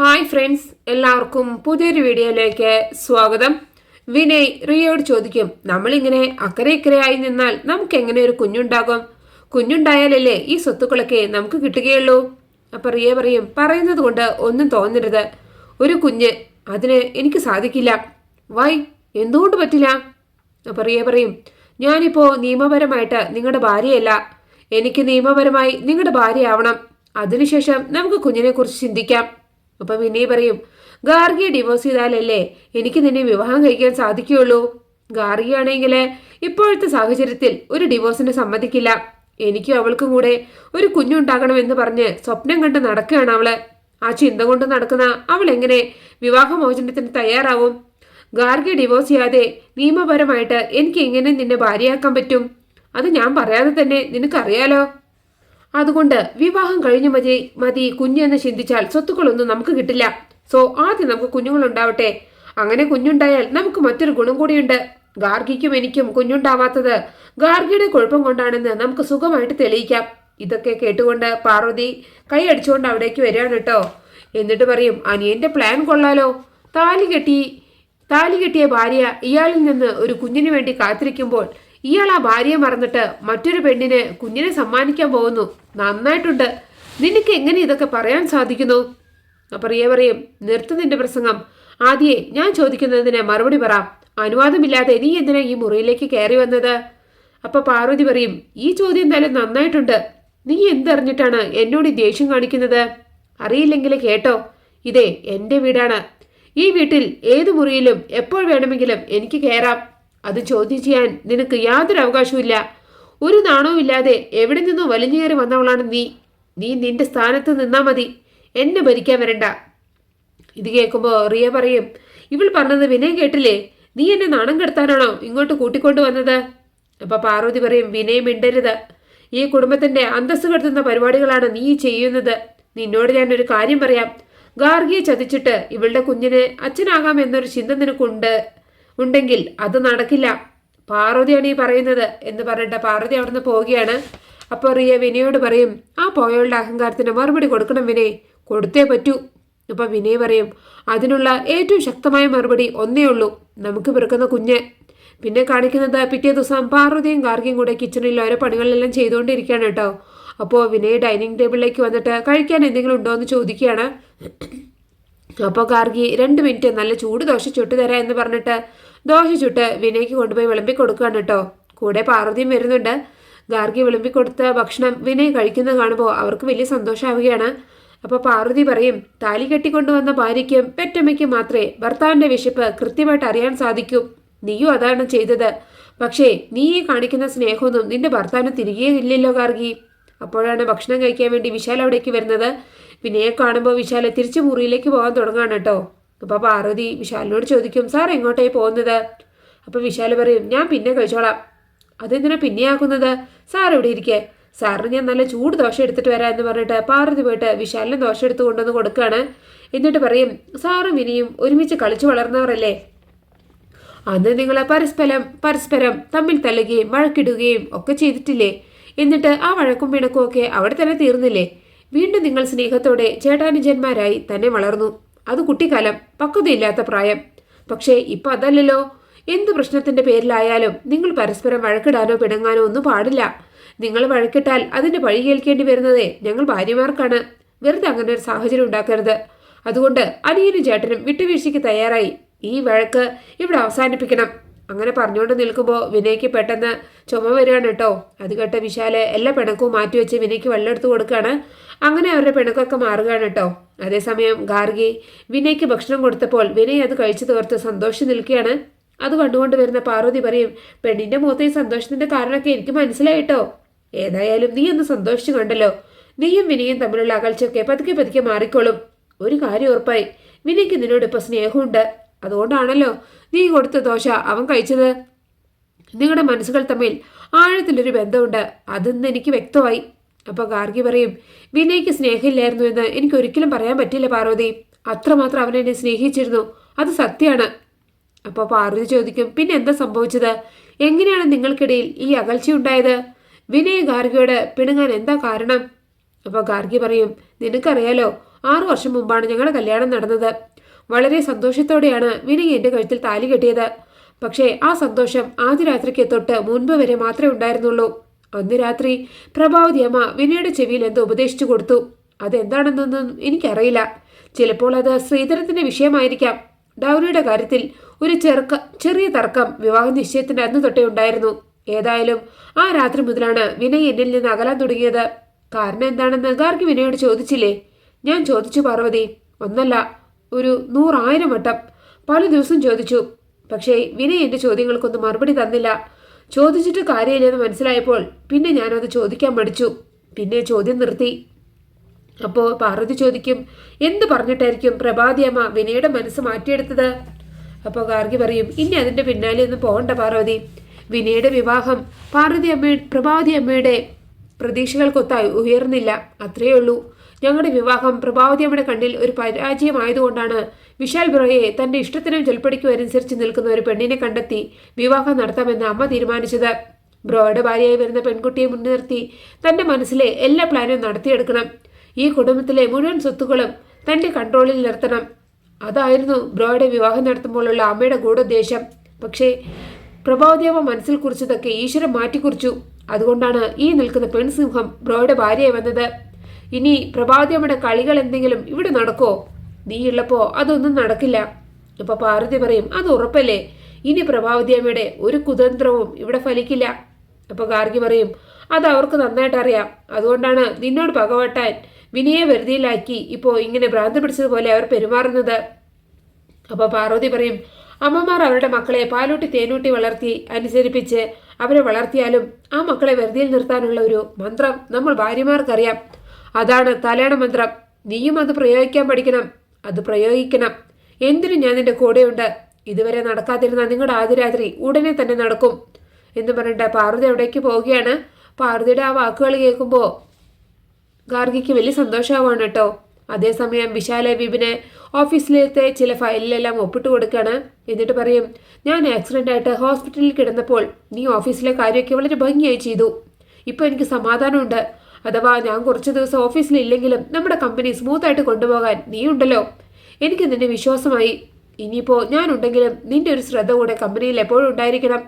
Hi friends എല്ലാവർക്കും പുതിയൊരു വീഡിയോയിലേക്ക് സ്വാഗതം. വിനയ് റിയോട് ചോദിക്കും നമ്മളിങ്ങനെ അക്കരെ ഇക്കരെയായി നിന്നാൽ നമുക്ക് എങ്ങനെ ഒരു കുഞ്ഞുണ്ടാകും? കുഞ്ഞുണ്ടായാലല്ലേ ഈ സ്വത്തുക്കളൊക്കെ നമുക്ക് കിട്ടുകയുള്ളൂ? അപ്പൊ റിയ പറയും പറയുന്നത് കൊണ്ട് ഒന്നും തോന്നരുത്. ഒരു കുഞ്ഞ് അതിന് എനിക്ക് സാധിക്കില്ല. വൈ എന്തുകൊണ്ട് പറ്റില്ല? അപ്പൊ റിയ പറയും ഞാനിപ്പോ നിയമപരമായിട്ട് നിങ്ങളുടെ ഭാര്യയല്ല. എനിക്ക് നിയമപരമായി നിങ്ങളുടെ ഭാര്യയാവണം. അതിനുശേഷം നമുക്ക് കുഞ്ഞിനെക്കുറിച്ച് ചിന്തിക്കാം. അപ്പൊ വിനയ് പറയും ഗാർഗിയെ ഡിവോഴ്സ് ചെയ്താലല്ലേ എനിക്ക് നിന്നെ വിവാഹം കഴിക്കാൻ സാധിക്കുകയുള്ളൂ. ഗാർഗിയാണെങ്കിൽ ഇപ്പോഴത്തെ സാഹചര്യത്തിൽ ഒരു ഡിവോഴ്സിനെ സമ്മതിക്കില്ല. എനിക്കും അവൾക്കും കൂടെ ഒരു കുഞ്ഞുണ്ടാകണമെന്ന് പറഞ്ഞ് സ്വപ്നം കണ്ട് നടക്കുകയാണ് അവൾ. ആ ചിന്ത കൊണ്ട് നടക്കുന്ന അവൾ എങ്ങനെ വിവാഹമോചനത്തിന് തയ്യാറാവും? ഗാർഗി ഡിവോഴ്സ് ചെയ്യാതെ നിയമപരമായിട്ട് എനിക്ക് എങ്ങനെ നിന്നെ ഭാര്യയാക്കാൻ പറ്റും? അത് ഞാൻ പറയാതെ തന്നെ നിനക്കറിയാലോ? അതുകൊണ്ട് വിവാഹം കഴിഞ്ഞു മതി മതി കുഞ്ഞെന്ന് ചിന്തിച്ചാൽ സ്വത്തുക്കളൊന്നും നമുക്ക് കിട്ടില്ല. സോ ആദ്യം നമുക്ക് കുഞ്ഞുങ്ങളുണ്ടാവട്ടെ. അങ്ങനെ കുഞ്ഞുണ്ടായാൽ നമുക്ക് മറ്റൊരു ഗുണം കൂടിയുണ്ട്. ഗാർഗിക്കും എനിക്കും കുഞ്ഞുണ്ടാവാത്തത് ഗാർഗിയുടെ കുഴപ്പം കൊണ്ടാണെന്ന് നമുക്ക് സുഖമായിട്ട് തെളിയിക്കാം. ഇതൊക്കെ കേട്ടുകൊണ്ട് പാർവതി കൈ അടിച്ചുകൊണ്ട് അവിടേക്ക് വരികയാണ് കേട്ടോ. എന്നിട്ട് പറയും അനിയന്റെ പ്ലാൻ കൊള്ളാലോ. താലി കെട്ടി താലി കെട്ടിയ ഭാര്യ ഇയാളിൽ നിന്ന് ഒരു കുഞ്ഞിന് വേണ്ടി കാത്തിരിക്കുമ്പോൾ ഇയാൾ ആ ഭാര്യയെ മറന്നിട്ട് മറ്റൊരു പെണ്ണിന് കുഞ്ഞിനെ സമ്മാനിക്കാൻ പോകുന്നു. നന്നായിട്ടുണ്ട്. നിനക്ക് എങ്ങനെ ഇതൊക്കെ പറയാൻ സാധിക്കുന്നു? അപ്പൊ റിയ പറയും. നിർത്തു നിന്റെ പ്രസംഗം. ആദ്യേ ഞാൻ ചോദിക്കുന്നതിന് മറുപടി പറ. അനുവാദമില്ലാതെ നീ എന്തിനാ ഈ മുറിയിലേക്ക് കയറി വന്നത്? അപ്പൊ പാർവതി പറയും ഈ ചോദ്യം എന്തായാലും നന്നായിട്ടുണ്ട്. നീ എന്തറിഞ്ഞിട്ടാണ് എന്നോട് ദേഷ്യം കാണിക്കുന്നത്? അറിയില്ലെങ്കിൽ കേട്ടോ. ഇതേ എന്റെ വീടാണ്. ഈ വീട്ടിൽ ഏത് മുറിയിലും എപ്പോൾ വേണമെങ്കിലും എനിക്ക് കയറാം. അത് ചോദ്യം ചെയ്യാൻ നിനക്ക് യാതൊരു അവകാശവുമില്ല ഒരു നാണവും ഇല്ലാതെ എവിടെ നിന്നോ വലിഞ്ഞേറി വന്നവളാണ് നീ. നീ നിന്റെ സ്ഥാനത്ത് നിന്നാ മതി. എന്നെ ഭരിക്കാൻ വരണ്ട. ഇത് കേൾക്കുമ്പോൾ റിയ പറയും ഇവൾ പറഞ്ഞത് വിനയം കേട്ടില്ലേ? നീ എന്നെ നാണം കെടുത്താനാണോ ഇങ്ങോട്ട് കൂട്ടിക്കൊണ്ടു വന്നത്? അപ്പൊ പാർവതി പറയും വിനയം മിണ്ടരുത്. ഈ കുടുംബത്തിന്റെ അന്തസ്സ് കെടുത്തുന്ന പരിപാടികളാണ് നീ ചെയ്യുന്നത്. നിന്നോട് ഞാൻ ഒരു കാര്യം പറയാം. ഗാർഗിയെ ചതിച്ചിട്ട് ഇവളുടെ കുഞ്ഞിന് അച്ഛനാകാം എന്നൊരു ചിന്ത നിനക്കുണ്ട്. ഉണ്ടെങ്കിൽ അത് നടക്കില്ല. പാർവതിയാണ് ഈ പറയുന്നത് എന്ന് പറഞ്ഞിട്ട് പാർവതി അവിടുന്ന് പോവുകയാണ്. അപ്പോൾ റിയ വിനയോട് പറയും ആ പോയവളുടെ അഹങ്കാരത്തിന് മറുപടി കൊടുക്കണം വിനയ്. കൊടുത്തേ പറ്റൂ. ഇപ്പം വിനയ് പറയും അതിനുള്ള ഏറ്റവും ശക്തമായ മറുപടി ഒന്നേ ഉള്ളൂ. നമുക്ക് പിറക്കുന്ന കുഞ്ഞ്. പിന്നെ കാണിക്കുന്നത് പിറ്റേ ദിവസം പാർവതിയും ഗാർഗിയും കൂടെ കിച്ചണിൽ ഓരോ പണികളെല്ലാം ചെയ്തുകൊണ്ടിരിക്കുകയാണ് കേട്ടോ. അപ്പോൾ വിനയ് ഡൈനിങ് ടേബിളിലേക്ക് വന്നിട്ട് കഴിക്കാൻ എന്തെങ്കിലും ഉണ്ടോ എന്ന് ചോദിക്കുകയാണ്. അപ്പോൾ ഗാർഗി രണ്ട് മിനിറ്റ് നല്ല ചൂട് ദോശ ചുട്ടു തരാം എന്ന് പറഞ്ഞിട്ട് ദോശ ചുട്ട് വിനയ്ക്ക് കൊണ്ടുപോയി വിളമ്പി കൊടുക്കുകയാണ് കേട്ടോ. കൂടെ പാർവതിയും വരുന്നുണ്ട്. ഗാർഗി വിളമ്പി കൊടുത്ത ഭക്ഷണം വിനയ് കഴിക്കുന്നത് കാണുമ്പോൾ അവർക്ക് വലിയ സന്തോഷമാവുകയാണ്. അപ്പോൾ പാർവതി പറയും താലി കെട്ടിക്കൊണ്ടുവന്ന ഭാര്യയ്ക്കും പെറ്റമ്മയ്ക്കും മാത്രമേ ഭർത്താവിന്റെ വിശപ്പ് കൃത്യമായിട്ട് അറിയാൻ സാധിക്കൂ. നീയും അതാണ് ചെയ്തത്. പക്ഷേ നീ ഈ കാണിക്കുന്ന സ്നേഹമൊന്നും നിന്റെ ഭർത്താവിന് തിരികെ ഇല്ലല്ലോ ഗാർഗി. അപ്പോഴാണ് ഭക്ഷണം കഴിക്കാൻ വേണ്ടി വിശാൽ അവിടേക്ക് വരുന്നത്. വിനയെ കാണുമ്പോൾ വിശാൽ തിരിച്ചു മുറിയിലേക്ക് പോകാൻ തുടങ്ങുകയാണ് കേട്ടോ. അപ്പോൾ പാർവതി വിശാലിനോട് ചോദിക്കും സാർ എങ്ങോട്ടായി പോകുന്നത്? അപ്പോൾ വിശാൽ പറയും ഞാൻ പിന്നെ കഴിച്ചോളാം. അതെന്തിനാ പിന്നെയാക്കുന്നത് സാർ ഇവിടെ ഇരിക്കേ. സാറിന് ഞാൻ നല്ല ചൂട് ദോശ എടുത്തിട്ട് വരാം എന്ന് പറഞ്ഞിട്ട് പാർവതി പോയിട്ട് വിശാലിന് ദോശ എടുത്ത് കൊണ്ടുവന്ന് കൊടുക്കുകയാണ് എന്നിട്ട് പറയും സാറും വിനിയും ഒരുമിച്ച് കളിച്ചു വളർന്നവരല്ലേ? അന്ന് നിങ്ങൾ പരസ്പരം പരസ്പരം തമ്മിൽ തല്ലുകയും വഴക്കിടുകയും ഒക്കെ ചെയ്തിട്ടില്ലേ? എന്നിട്ട് ആ വഴക്കും പിണക്കും ഒക്കെ അവിടെ തന്നെ തീർന്നില്ലേ? വീണ്ടും നിങ്ങൾ സ്നേഹത്തോടെ ചേട്ടാനുജന്മാരായി തന്നെ വളർന്നു. അത് കുട്ടിക്കാലം പക്വതയില്ലാത്ത പ്രായം. പക്ഷേ ഇപ്പൊ അതല്ലല്ലോ. എന്ത് പ്രശ്നത്തിന്റെ പേരിലായാലും നിങ്ങൾ പരസ്പരം വഴക്കിടാനോ പിണങ്ങാനോ ഒന്നും പാടില്ല. നിങ്ങൾ വഴക്കിട്ടാൽ അതിന്റെ പഴി കേൾക്കേണ്ടി വരുന്നതേ ഞങ്ങൾ ഭാര്യമാർക്കാണ്. വെറുതെ അങ്ങനെ ഒരു സാഹചര്യം ഉണ്ടാക്കരുത്. അതുകൊണ്ട് അനിയനും ചേട്ടനും വിട്ടുവീഴ്ചയ്ക്ക് തയ്യാറായി. ഈ വഴക്ക് ഇവിടെ അവസാനിപ്പിക്കണം. അങ്ങനെ പറഞ്ഞുകൊണ്ട് നിൽക്കുമ്പോൾ വിനയ്ക്ക് പെട്ടെന്ന് ചുമ വരികയാണ് കേട്ടോ. അത് കേട്ട വിശാലെ എല്ലാ പിണക്കവും മാറ്റിവെച്ച് വിനയ്ക്ക് വെള്ളം എടുത്ത് കൊടുക്കുകയാണ്. അങ്ങനെ അവരുടെ പിണക്കൊക്കെ മാറുകയാണ് കേട്ടോ. അതേസമയം ഗാർഗി വിനയ്ക്ക് ഭക്ഷണം കൊടുത്തപ്പോൾ വിനയ് അത് കഴിച്ചു തീർത്ത് സന്തോഷിച്ച് നിൽക്കുകയാണ്. അത് കണ്ടുകൊണ്ട് വരുന്ന പാർവതി പറയും പെണ്ണിന്റെ മുഖത്തെ ഈ സന്തോഷത്തിന്റെ കാരണമൊക്കെ എനിക്ക് മനസ്സിലായിട്ടോ ഏതായാലും നീ ഒന്ന് സന്തോഷിച്ചു കണ്ടല്ലോ. നീയും വിനയും തമ്മിലുള്ള അകൽച്ചൊക്കെ പതുക്കെ പതുക്കെ മാറിക്കോളും. ഒരു കാര്യം ഉറപ്പായി. വിനയ്ക്ക് നിന്നോട് ഇപ്പോൾ സ്നേഹമുണ്ട്. അതുകൊണ്ടാണല്ലോ നീ കൊടുത്ത ദോശ അവൻ കഴിച്ചത്. നിങ്ങളുടെ മനസ്സുകൾ തമ്മിൽ ആഴത്തിലൊരു ബന്ധമുണ്ട്. അതെന്ന് എനിക്ക് വ്യക്തമായി. അപ്പോൾ ഗാർഗി പറയും വിനയ്ക്ക് സ്നേഹമില്ലായിരുന്നു എന്ന് എനിക്ക് ഒരിക്കലും പറയാൻ പറ്റില്ല പാർവതി. അത്രമാത്രം അവൻ എന്നെ സ്നേഹിച്ചിരുന്നു. അത് സത്യമാണ്. അപ്പോൾ പാർവതി ചോദിക്കും പിന്നെ എന്താ സംഭവിച്ചത്? എങ്ങനെയാണ് നിങ്ങൾക്കിടയിൽ ഈ അകൽച്ചയുണ്ടായത് വിനയ് ഗാർഗിയോട് പിണങ്ങാൻ എന്താ കാരണം? അപ്പോൾ ഗാർഗി പറയും നിനക്കറിയാലോ ആറു വർഷം മുമ്പാണ് ഞങ്ങളുടെ കല്യാണം നടന്നത്. വളരെ സന്തോഷത്തോടെയാണ് വിനയ് എന്റെ കഴുത്തിൽ താലി കെട്ടിയത്. പക്ഷേ ആ സന്തോഷം ആദ്യ രാത്രിക്ക് തൊട്ട് മുൻപ് വരെ മാത്രമേ ഉണ്ടായിരുന്നുള്ളൂ. അന്ന് രാത്രി പ്രഭാവതി അമ്മ വിനയുടെ ചെവിയിൽ എന്തോ ഉപദേശിച്ചു കൊടുത്തു. അതെന്താണെന്നൊന്നും എനിക്കറിയില്ല. ചിലപ്പോൾ അത് ശ്രീധരത്തിന്റെ വിഷയമായിരിക്കാം. ഡൗറിയുടെ കാര്യത്തിൽ ഒരു ചെറുക്ക ചെറിയ തർക്കം വിവാഹ നിശ്ചയത്തിന്റെ അന്ന് തൊട്ടേ ഉണ്ടായിരുന്നു. ഏതായാലും ആ രാത്രി മുതലാണ് വിനയ് എന്നിൽ നിന്ന് അകലാൻ തുടങ്ങിയത്. കാരണം എന്താണെന്ന് ഗാർഗി വിനയോട് ചോദിച്ചില്ലേ? ഞാൻ ചോദിച്ചു പാർവതി. ഒന്നല്ല. ഒരു നൂറായിരം വട്ടം പല ദിവസം ചോദിച്ചു. പക്ഷേ വിനയ് എന്റെ ചോദ്യങ്ങൾക്കൊന്നും മറുപടി തന്നില്ല. ചോദിച്ചിട്ട് കാര്യമില്ലെന്ന് മനസ്സിലായപ്പോൾ പിന്നെ ഞാനത് ചോദിക്കാൻ മടിച്ചു. പിന്നെ ചോദ്യം നിർത്തി. അപ്പോൾ പാർവതി ചോദിക്കും എന്ത് പറഞ്ഞിട്ടായിരിക്കും പ്രഭാതിയമ്മ വിനയുടെ മനസ്സ് മാറ്റിയെടുത്തത്? അപ്പോൾ ഗാർഗി പറയും ഇനി അതിന്റെ പിന്നാലെ ഒന്നും പോകണ്ട പാർവതി. വിനയുടെ വിവാഹം പാർവതി അമ്മ പ്രഭാതി അമ്മയുടെ പ്രതീക്ഷകൾക്കൊത്തായി ഉയർന്നില്ല. അത്രയേ ഉള്ളൂ. ഞങ്ങളുടെ വിവാഹം പ്രഭാവതി അമ്മയുടെ കണ്ണിൽ ഒരു പരാജയമായതുകൊണ്ടാണ് വിശാൽ ബ്രോയെ തന്റെ ഇഷ്ടത്തിനും ചൊൽപ്പടിക്കുമനുസരിച്ച് നിൽക്കുന്ന ഒരു പെണ്ണിനെ കണ്ടെത്തി വിവാഹം നടത്താമെന്ന് അമ്മ തീരുമാനിച്ചത്. ബ്രോയുടെ ഭാര്യയായി വരുന്ന പെൺകുട്ടിയെ മുൻനിർത്തി തന്റെ മനസ്സിലെ എല്ലാ പ്ലാനും നടത്തിയെടുക്കണം. ഈ കുടുംബത്തിലെ മുഴുവൻ സ്വത്തുക്കളും തന്റെ കൺട്രോളിൽ നിർത്തണം. അതായിരുന്നു ബ്രോയുടെ വിവാഹം നടത്തുമ്പോഴുള്ള അമ്മയുടെ ഗൂഢോദ്ദേശം. പക്ഷേ പ്രഭാവതിയമ്മ മനസ്സിൽ കുറിച്ചതൊക്കെ ഈശ്വരൻ മാറ്റിക്കുറിച്ചു. അതുകൊണ്ടാണ് ഈ നിൽക്കുന്ന പെൺസിംഹം ബ്രോയുടെ ഭാര്യയായി വന്നത്. ഇനി പ്രഭാതിയമ്മയുടെ കളികൾ എന്തെങ്കിലും ഇവിടെ നടക്കോ നീയുള്ളപ്പോ അതൊന്നും നടക്കില്ല. ഇപ്പൊ പാർവതി പറയും അത് ഉറപ്പല്ലേ? ഇനി പ്രഭാവതിയമ്മയുടെ ഒരു കുതന്ത്രവും ഇവിടെ ഫലിക്കില്ല. അപ്പൊ ഗാർഗി പറയും അത് അവർക്ക് നന്നായിട്ട് അറിയാം അതുകൊണ്ടാണ് നിന്നോട് പകവട്ടാൻ വിനയെ വെറുതിയിലാക്കി ഇപ്പോൾ ഇങ്ങനെ ഭ്രാന്ത് പിടിച്ചതുപോലെ അവർ പെരുമാറുന്നത്. അപ്പൊ പാർവതി പറയും അമ്മമാർ അവരുടെ മക്കളെ പാലൂട്ടി തേനൂട്ടി വളർത്തി അനുസരിപ്പിച്ച് അവരെ വളർത്തിയാലും ആ മക്കളെ വെറുതെയിൽ നിർത്താനുള്ള ഒരു മന്ത്രം നമ്മൾ ഭാര്യമാർക്കറിയാം. അതാണ് തലേണ മന്ത്രം. നീയും അത് പ്രയോഗിക്കാൻ പഠിക്കണം. അത് പ്രയോഗിക്കണം. എന്തിനും ഞാൻ നിന്റെ കൂടെയുണ്ട്? ഇതുവരെ നടക്കാതിരുന്ന നിങ്ങളുടെ ആദ്യരാത്രി ഉടനെ തന്നെ നടക്കും. എന്ന് പറഞ്ഞിട്ട് പാർവതി അവിടേക്ക് പോവുകയാണ്. പാർവതിയുടെ ആ വാക്കുകൾ കേൾക്കുമ്പോൾ ഗാർഗിക്ക് വലിയ സന്തോഷമാവാണ് കേട്ടോ. അതേസമയം വിശാല വിപിന് ഓഫീസിലത്തെ ചില ഫയലിലെല്ലാം ഒപ്പിട്ട് കൊടുക്കുകയാണ്. എന്നിട്ട് പറയും ഞാൻ ആക്സിഡന്റ് ആയിട്ട് ഹോസ്പിറ്റലിൽ കിടന്നപ്പോൾ നീ ഓഫീസിലെ കാര്യമൊക്കെ വളരെ ഭംഗിയായി ചെയ്തു. ഇപ്പോൾ എനിക്ക് സമാധാനമുണ്ട്. അഥവാ ഞാൻ കുറച്ച് ദിവസം ഓഫീസിലില്ലെങ്കിലും നമ്മുടെ കമ്പനി സ്മൂത്തായിട്ട് കൊണ്ടുപോകാൻ നീ ഉണ്ടല്ലോ എനിക്ക് നിന്നെ വിശ്വാസമായി. ഇനിയിപ്പോൾ ഞാനുണ്ടെങ്കിലും നിന്റെ ഒരു ശ്രദ്ധ കൂടെ കമ്പനിയിൽ എപ്പോഴും ഉണ്ടായിരിക്കണം.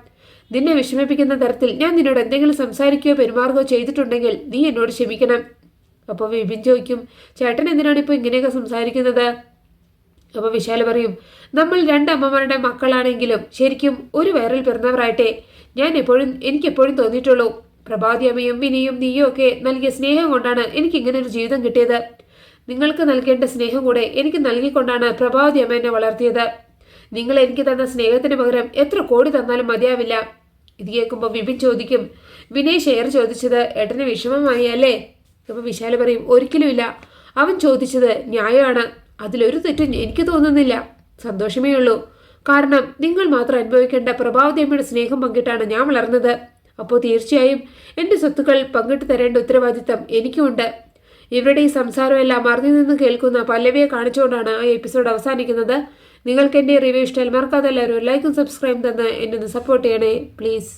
നിന്നെ വിഷമിപ്പിക്കുന്ന തരത്തിൽ ഞാൻ നിന്നോട് എന്തെങ്കിലും സംസാരിക്കുകയോ പെരുമാറുകയോ ചെയ്തിട്ടുണ്ടെങ്കിൽ നീ എന്നോട് ക്ഷമിക്കണം. അപ്പോൾ വിപിൻ ചോദിക്കും ചേട്ടൻ എന്തിനാണ് ഇപ്പോൾ ഇങ്ങനെയൊക്കെ സംസാരിക്കുന്നത്? അപ്പോൾ വിശാല പറയും നമ്മൾ രണ്ട് അമ്മമാരുടെ മക്കളാണെങ്കിലും ശരിക്കും ഒരു വയറിൽ പിറന്നവരായിട്ടെ. ഞാൻ എപ്പോഴും എനിക്കെപ്പോഴും തോന്നിയിട്ടുള്ളൂ. പ്രഭാതി അമ്മയും വിനിയും നീയും ഒക്കെ നൽകിയ സ്നേഹം കൊണ്ടാണ് എനിക്ക് ഇങ്ങനെ ഒരു ജീവിതം കിട്ടിയത്. നിങ്ങൾക്ക് നൽകേണ്ട സ്നേഹം കൂടെ എനിക്ക് നൽകിക്കൊണ്ടാണ് പ്രഭാതിയമ്മ എന്നെ വളർത്തിയത്. നിങ്ങൾ എനിക്ക് തന്ന സ്നേഹത്തിന് പകരം എത്ര കോടി തന്നാലും മതിയാവില്ല. ഇത് കേൾക്കുമ്പോൾ വിപിൻ ചോദിക്കും വിനയ് ഷെയർ ചോദിച്ചത് ഏട്ടന് വിഷമമായി അല്ലേ? അപ്പോൾ വിശാല പറയും ഒരിക്കലുമില്ല അവൻ ചോദിച്ചത് ന്യായമാണ്. അതിലൊരു തെറ്റും എനിക്ക് തോന്നുന്നില്ല. സന്തോഷമേ ഉള്ളൂ. കാരണം നിങ്ങൾ മാത്രം അനുഭവിക്കേണ്ട പ്രഭാവതിയമ്മയുടെ സ്നേഹം പങ്കിട്ടാണ് ഞാൻ വളർന്നത്. അപ്പോൾ തീർച്ചയായും എന്റെ സ്വത്തുക്കൾ പങ്കിട്ട് തരേണ്ട ഉത്തരവാദിത്തം എനിക്കുമുണ്ട്. ഇവരുടെ ഈ സംസാരമെല്ലാം അറിഞ്ഞു നിന്ന് കേൾക്കുന്ന പല്ലവിയെ കാണിച്ചുകൊണ്ടാണ് ആ എപ്പിസോഡ് അവസാനിക്കുന്നത്. നിങ്ങൾക്ക് എന്റെ റിവ്യൂ ഇഷ്ടം മറക്കാതെ എല്ലാവരും ലൈക്കും സബ്സ്ക്രൈബ് തന്ന് എന്നെ സപ്പോർട്ട് ചെയ്യണേ പ്ലീസ്